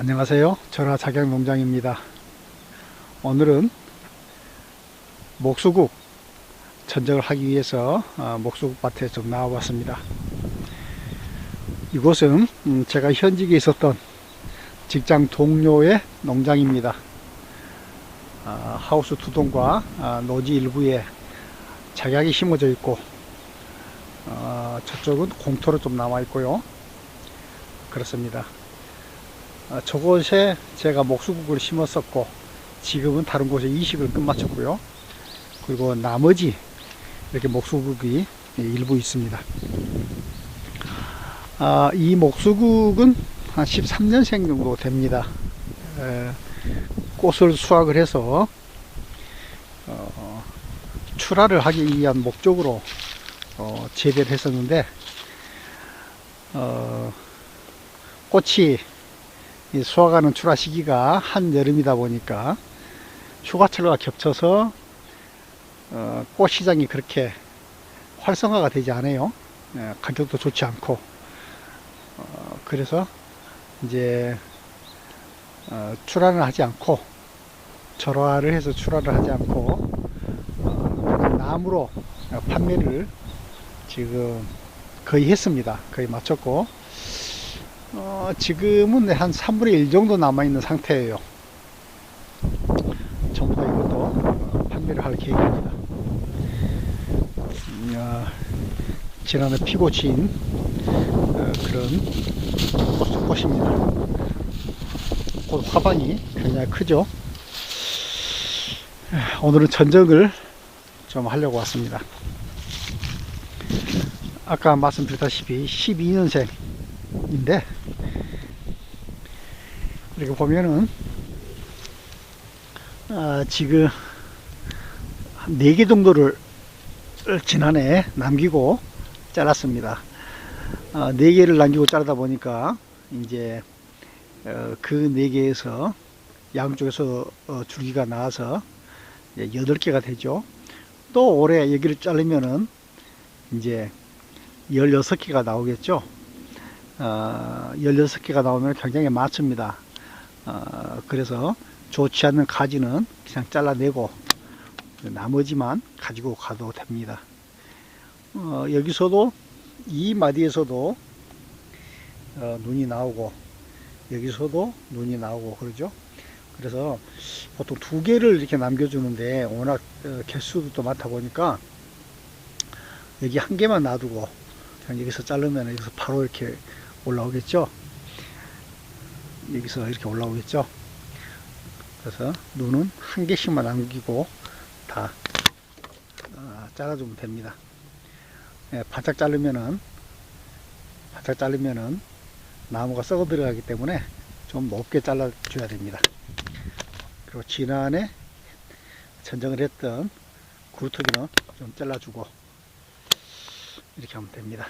안녕하세요. 전화 작양농장입니다. 오늘은 목수국 전적을 하기 위해서 어, 목수국 밭에 좀 나와봤습니다. 이곳은 음, 제가 현직에 있었던 직장 동료의 농장입니다. 아, 하우스 두 동과 아, 노지 일부에 작약이 심어져 있고 어, 저쪽은 공터로 좀 남아 있고요. 그렇습니다. 어, 저곳에 제가 목수국을 심었었고 지금은 다른 곳에 이식을 끝마쳤고요. 그리고 나머지 이렇게 목수국이 일부 있습니다. 아, 이 목수국은 한 13년생 정도 됩니다. 에, 꽃을 수확을 해서 어, 출하를 하기 위한 목적으로 어, 재배를 했었는데 어, 꽃이 이 수확하는 출하 시기가 한여름이다 보니까 휴가철과 겹쳐서 어, 꽃 시장이 그렇게 활성화가 되지 않아요. 예, 가격도 좋지 않고 어, 그래서 이제 어, 출하를 하지 않고 절화를 해서 출하를 하지 않고 어, 나무로 판매를 지금 거의 했습니다. 거의 마쳤고 어, 지금은 한 3분의 1 정도 남아있는 상태예요. 전부 다 이것도 판매를 할 계획입니다. 음, 어, 지난해 피고 친 어, 그런 꽃, 꽃입니다. 꽃 화반이 굉장히 크죠. 오늘은 전적을 좀 하려고 왔습니다. 아까 말씀드렸다시피 12년생 인데 이렇게 보면은 아, 지금 한 4개 정도를 지난해 남기고 잘랐습니다. 아, 4개를 남기고 자르다 보니까 이제 어, 그 4개에서 양쪽에서 어, 줄기가 나와서 이제 8개가 되죠. 또 올해 여기를 자르면은 이제 16개가 나오겠죠. 어, 16개가 나오면 굉장히 많습니다. 어, 그래서 좋지 않는 가지는 그냥 잘라내고 나머지만 가지고 가도 됩니다. 어, 여기서도 이 마디에서도 어, 눈이 나오고 여기서도 눈이 나오고 그러죠. 그래서 보통 두 개를 이렇게 남겨주는데 워낙 어, 개수도 또 많다 보니까 여기 한 개만 놔두고 여기서 자르면 여기서 바로 이렇게 올라오겠죠. 여기서 이렇게 올라오겠죠. 그래서 눈은 한 개씩만 남기고 다 어, 잘라주면 됩니다. 예, 바짝 자르면은 바짝 자르면은 나무가 썩어 들어가기 때문에 좀 높게 잘라 줘야 됩니다. 그리고 지난해 전정을 했던 구루터기는 좀 잘라주고 이렇게 하면 됩니다.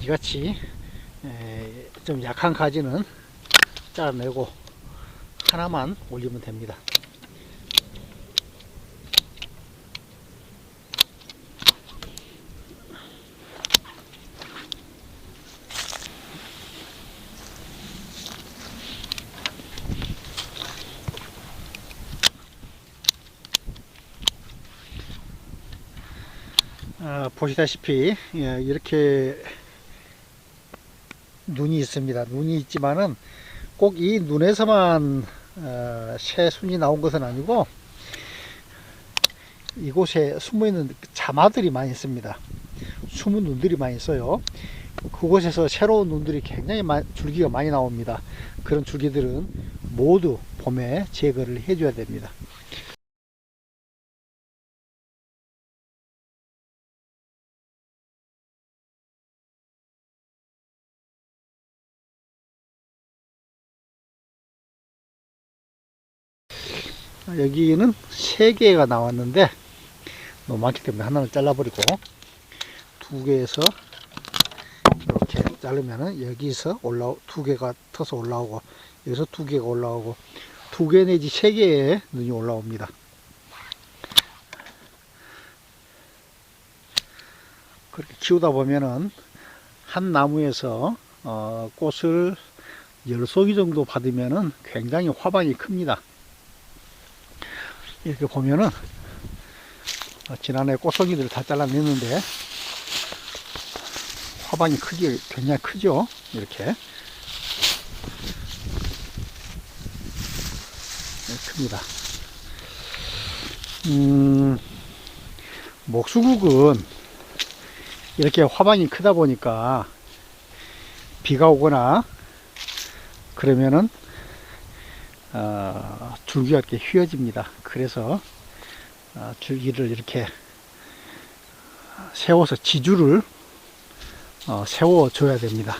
이같이 좀 약한 가지는 잘라내고 하나만 올리면 됩니다. 아, 보시다시피 예, 이렇게 눈이 있습니다. 눈이 있지만은 꼭 이 눈에서만 어, 새순이 나온 것은 아니고 이곳에 숨어 있는 자마들이 많이 있습니다. 숨은 눈들이 많이 있어요. 그곳에서 새로운 눈들이 굉장히 많- 줄기가 많이 나옵니다. 그런 줄기들은 모두 봄에 제거를 해줘야 됩니다. 여기는 세 개가 나왔는데 너무 많기 때문에 하나는 잘라버리고 두 개에서 이렇게 자르면은 여기서 올라오 두 개가 터서 올라오고 여기서 두 개가 올라오고 두 개 내지 세 개의 눈이 올라옵니다. 그렇게 키우다 보면은 한 나무에서 어, 꽃을 열 송이 정도 받으면은 굉장히 화방이 큽니다. 이렇게 보면은 어, 지난해 꽃송이들을 다 잘라냈는데 화방이 크기 굉장히 크죠? 이렇게. 네, 큽니다. 음, 목수국은 이렇게 화방이 크다 보니까 비가 오거나 그러면은 어, 줄기가 이렇게 휘어집니다. 그래서 어, 줄기를 이렇게 세워서 지주를 어, 세워 줘야 됩니다.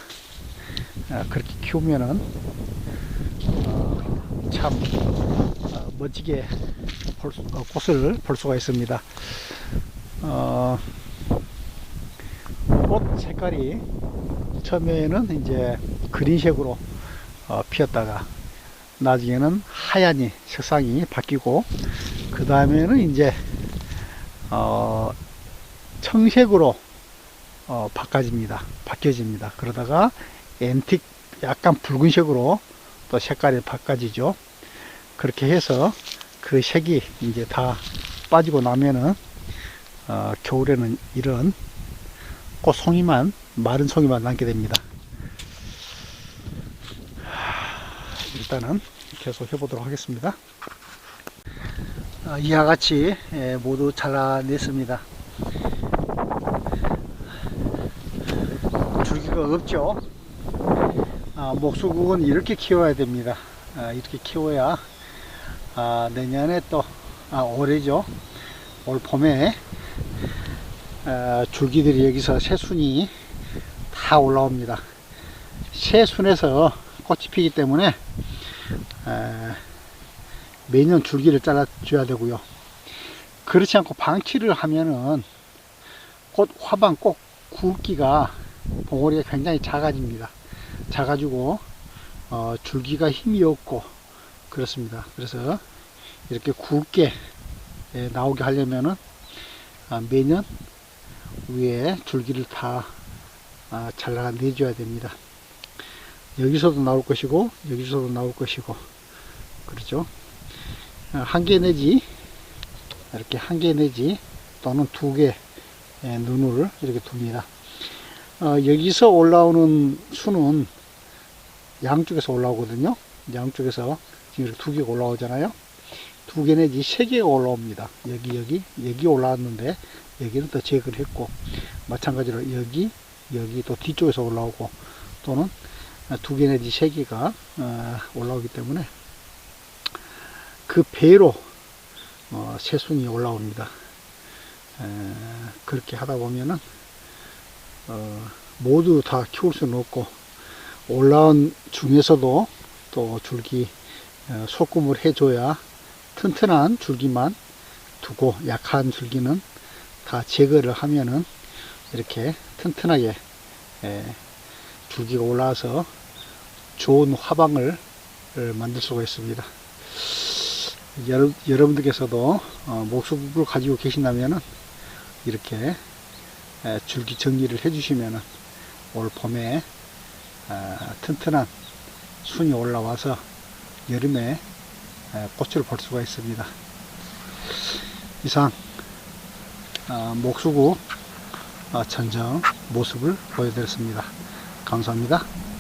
어, 그렇게 키우면은 어, 참 어, 멋지게 볼 수- 어, 꽃을 볼 수가 있습니다. 어, 꽃 색깔이 처음에는 이제 그린색으로 어, 피었다가 나중에는 하얀이 색상이 바뀌고 그 다음에는 이제 어, 청색으로 어, 바꿔집니다. 바뀌어집니다. 그러다가 앤틱 약간 붉은색으로 또 색깔이 바꿔지죠. 그렇게 해서 그 색이 이제 다 빠지고 나면은 어, 겨울에는 이런 꽃송이만 마른 송이만 남게 됩니다. 일단은 계속 해보도록 하겠습니다. 어, 이와 같이 예, 모두 잘라냈습니다. 줄기가 없죠. 아, 목수국은 이렇게 키워야 됩니다. 아, 이렇게 키워야 아, 내년에 또 아, 올해죠. 올 봄에 아, 줄기들이 여기서 새순이 다 올라옵니다. 새순에서 꽃이 피기 때문에 에, 매년 줄기를 잘라줘야 되고요. 그렇지 않고 방치를 하면은 꽃 화방 꼭 굵기가 봉오리가 굉장히 작아집니다. 작아지고 어, 줄기가 힘이 없고 그렇습니다. 그래서 이렇게 굵게 예, 나오게 하려면은 아, 매년 위에 줄기를 다 아, 잘라 내줘야 됩니다. 여기서도 나올 것이고 여기서도 나올 것이고 그렇죠? 어, 한개 내지 이렇게 한 개 내지 또는 두 개 눈을 이렇게 둡니다. 어, 여기서 올라오는 수는 양쪽에서 올라오거든요. 양쪽에서 지금 이렇게 두 개가 올라오잖아요. 두 개 내지 세 개가 올라옵니다. 여기 여기 여기 올라왔는데 여기는 또 제거를 했고 마찬가지로 여기 여기 또 뒤쪽에서 올라오고 또는 두 개 내지 세 개가 어, 올라오기 때문에 그 배로 어, 새순이 올라옵니다. 에, 그렇게 하다 보면은 어, 모두 다 키울 수는 없고 올라온 중에서도 또 줄기 어, 소금을 해줘야 튼튼한 줄기만 두고 약한 줄기는 다 제거를 하면은 이렇게 튼튼하게 에, 줄기가 올라와서 좋은 화방을 만들 수가 있습니다. 여러, 여러분들께서도 어, 목수국을 가지고 계신다면 이렇게 에, 줄기 정리를 해주시면 올 봄에 아, 튼튼한 순이 올라와서 여름에 에, 꽃을 볼 수가 있습니다. 이상 아, 목수국 어, 천정 모습을 보여드렸습니다. 감사합니다.